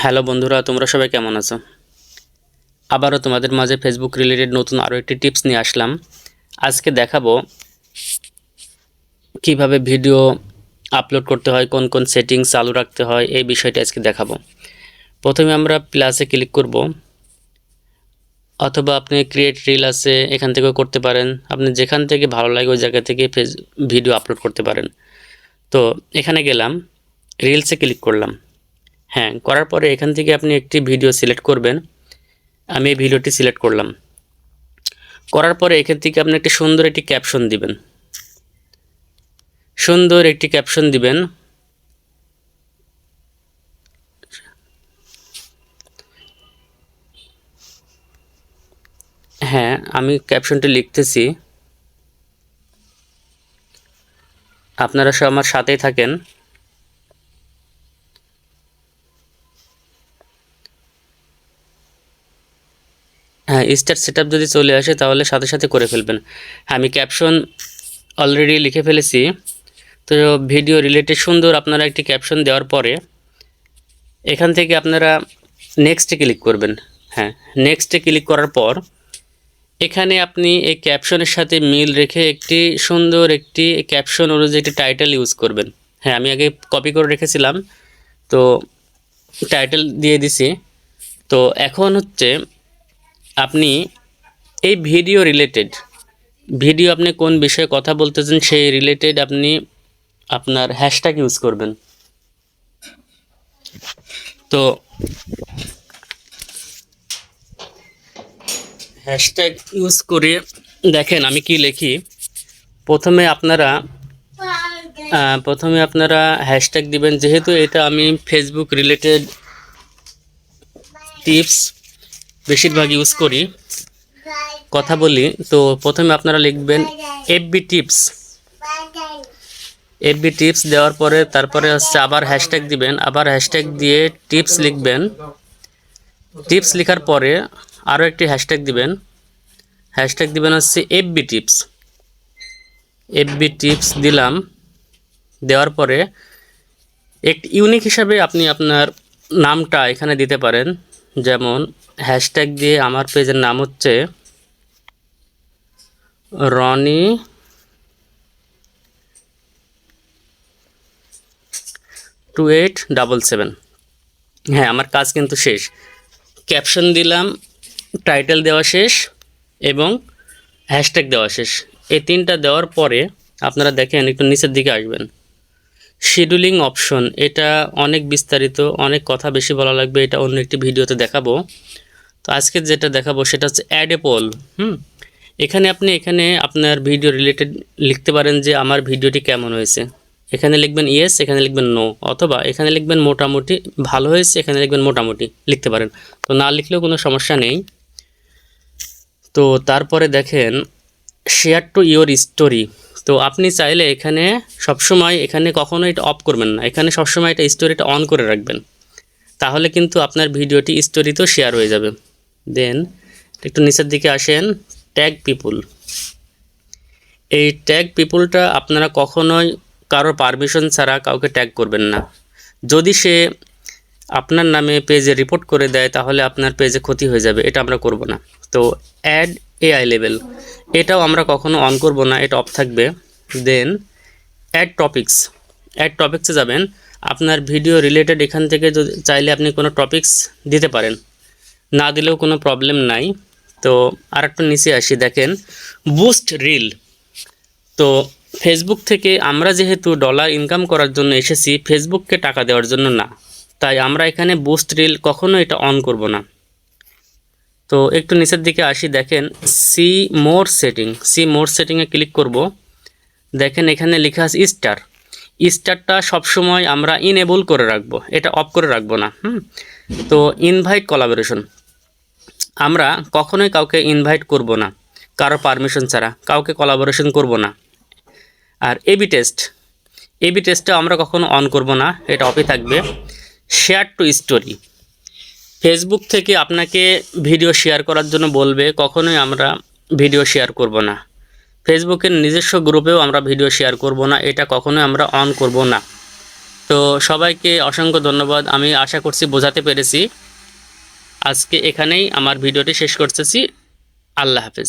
Hello বন্ধুরা, তোমরা সবাই কেমন আছো? আবারও তোমাদের মাঝে ফেসবুক রিলেটেড নতুন আরও একটি টিপস নিয়ে আসলাম। আজকে দেখাবো কীভাবে ভিডিও আপলোড করতে হয়, কোন কোন সেটিংস চালু রাখতে হয়, এই বিষয়টা আজকে দেখাবো। প্রথমে আমরা প্লাসে ক্লিক করব। অথবা আপনি ক্রিয়েট রিল আছে, এখান থেকেও করতে পারেন। আপনি যেখান থেকে ভালো লাগে ওই জায়গা থেকে ফেস ভিডিও আপলোড করতে পারেন। তো এখানে গেলাম রিলসে ক্লিক করলাম। হ্যাঁ করার পরে এখান থেকে আপনি একটি ভিডিও সিলেক্ট করবেন। আমি এই ভিডিওটি সিলেক্ট করলাম। করার পরে এখান থেকে আপনি একটি সুন্দর একটি ক্যাপশন দিবেন। সুন্দর একটি ক্যাপশন দিবেন। হ্যাঁ আমি ক্যাপশনটি লিখতেছি। আপনারা সব আমার সাথেই থাকেন। স্টার সেট যদি চলে আসে তাহলে সাথে সাথে করে ফেলবেন। হ্যাঁ আমি ক্যাপশন অলরেডি লিখে ফেলেছি। তো ভিডিও রিলেটেড সুন্দর আপনারা একটি ক্যাপশন দেওয়ার পরে এখান থেকে আপনারা নেক্সটে ক্লিক করবেন। হ্যাঁ নেক্সটে ক্লিক করার পর এখানে আপনি এই ক্যাপশনের সাথে মিল রেখে একটি সুন্দর একটি ক্যাপশন অনুযায়ী একটি টাইটেল ইউজ করবেন। হ্যাঁ আমি আগে কপি করে রেখেছিলাম। তো টাইটেল দিয়ে দিছি। তো এখন হচ্ছে আপনি এই ভিডিও রিলেটেড ভিডিও আপনি কোন বিষয়ে কথা বলতেছেন সেই রিলেটেড আপনি আপনার হ্যাশট্যাগ ইউজ করবেন। তো হ্যাশট্যাগ ইউজ করে দেখেন আমি কি লিখি। প্রথমে আপনারা প্রথমে আপনারা হ্যাশট্যাগ দিবেন। যেহেতু এটা আমি ফেসবুক রিলেটেড টিপস বেশিরভাগ ইউজ করি। কথা বলি, তো প্রথমে আপনারা লিখবেন এফবি টিপস এফবি টিপস দেওয়ার পরে তারপরে হচ্ছে আবার হ্যাশট্যাগ দিবেন, আবার হ্যাশট্যাগ দিয়ে টিপস লিখবেন। টিপস লেখার পরে আরও একটি হ্যাশট্যাগ দিবেন। হ্যাশট্যাগ দিবেন হচ্ছে এফবি টিপস এফবি টিপস দিলাম। দেওয়ার পরে একটি ইউনিক হিসাবে আপনি আপনার নামটা এখানে দিতে পারেন। যেমন হ্যাশট্যাগ দিয়ে আমার পেজের নাম হচ্ছে Roni two eight double seven. হ্যাঁ আমার কাজ কিন্তু শেষ। ক্যাপশন দিলাম, টাইটেল দেওয়া শেষ এবং হ্যাশট্যাগ দেওয়া শেষ। এই তিনটা দেওয়ার পরে আপনারা দেখেন একটু নিচের দিকে আসবেন। শিডিউলিং অপশন এটা অনেক বিস্তারিত, অনেক কথা বেশি বলা লাগবে, এটা অন্য একটি ভিডিওতে দেখাবো। তো আজকে যেটা দেখাবো সেটা হচ্ছে অ্যাড এ পোল হুম? এখানে আপনি এখানে আপনার ভিডিও রিলেটেড লিখতে পারেন যে আমার ভিডিওটি কেমন হয়েছে। এখানে লিখবেন ইয়েস এখানে লিখবেন নো অথবা এখানে লিখবেন মোটামুটি ভালো হয়েছে, এখানে লিখবেন মোটামুটি লিখতে পারেন। তো না লিখলেও কোনো সমস্যা নেই। তো তারপরে দেখেন শেয়ার টু ইওর স্টোরি তো আপনি চাইলে এখানে সবসময় এখানে কখনো এটা অফ করবেন না। এখানে সবসময় এটা স্টোরিটা অন করে রাখবেন। তাহলে কিন্তু আপনার ভিডিওটি স্টোরিতেও শেয়ার হয়ে যাবে। দেন একটু নিচের দিকে আসেন ট্যাগ পিপুল এই ট্যাগ পিপুলটা আপনারা কখনোই কারোর পারমিশন ছাড়া কাউকে ট্যাগ করবেন না। যদি সে আপনার নামে পেজে রিপোর্ট করে দেয়, তাহলে আপনার পেজে ক্ষতি হয়ে যাবে। এটা আমরা করব না। তো অ্যাড এআই লেভেল এটাও আমরা কখনো অন করব না, এটা অফ থাকবে। দেন অ্যাড টপিকস অ্যাড টপিক্সে যাবেন। আপনার ভিডিও রিলেটেড এখান থেকে যদি চাইলে আপনি কোনো টপিক্স দিতে পারেন। না দিলেও কোনো প্রবলেম নাই। তো আর একটু নিচে আসি, দেখেন। বুস্ট রিল তো ফেসবুক থেকে আমরা যেহেতু ডলার ইনকাম করার জন্য এসেছি ফেসবুককে টাকা দেওয়ার জন্য না। তাই আমরা এখানে বুস্ট রিল কখনো এটা অন করব না। তো একটু নিচের দিকে আসি, দেখেন see more setting see more সেটিংয়ে ক্লিক করব। দেখেন, এখানে লেখা আছে স্টার স্টারটা সবসময় আমরা ইনেবল করে রাখব, এটা অফ করে রাখব না, হুম? তো ইনভাইট কোলাবোরেশন আমরা কখনোই কাউকে ইনভাইট করব না, কারও পারমিশন ছাড়া, কাউকে কোলাবোরেশন করব না। আর এবি টেস্ট এবি টেস্টটা আমরা কখনো অন করব না, এটা অফই থাকবে। শেয়ার টু স্টোরি ফেসবুক থেকে আপনাকে ভিডিও শেয়ার করার জন্য বলবে, কখনোই আমরা ভিডিও শেয়ার করব না। ফেসবুকের নিজস্ব গ্রুপেও আমরা ভিডিও শেয়ার করব না, এটা কখনোই আমরা অন করব না। তো সবাইকে অসংখ্য ধন্যবাদ, আমি আশা করছি বোঝাতে পেরেছি। আজকে এখানেই আমার ভিডিওটি শেষ করতেছি। আল্লাহ হাফেজ।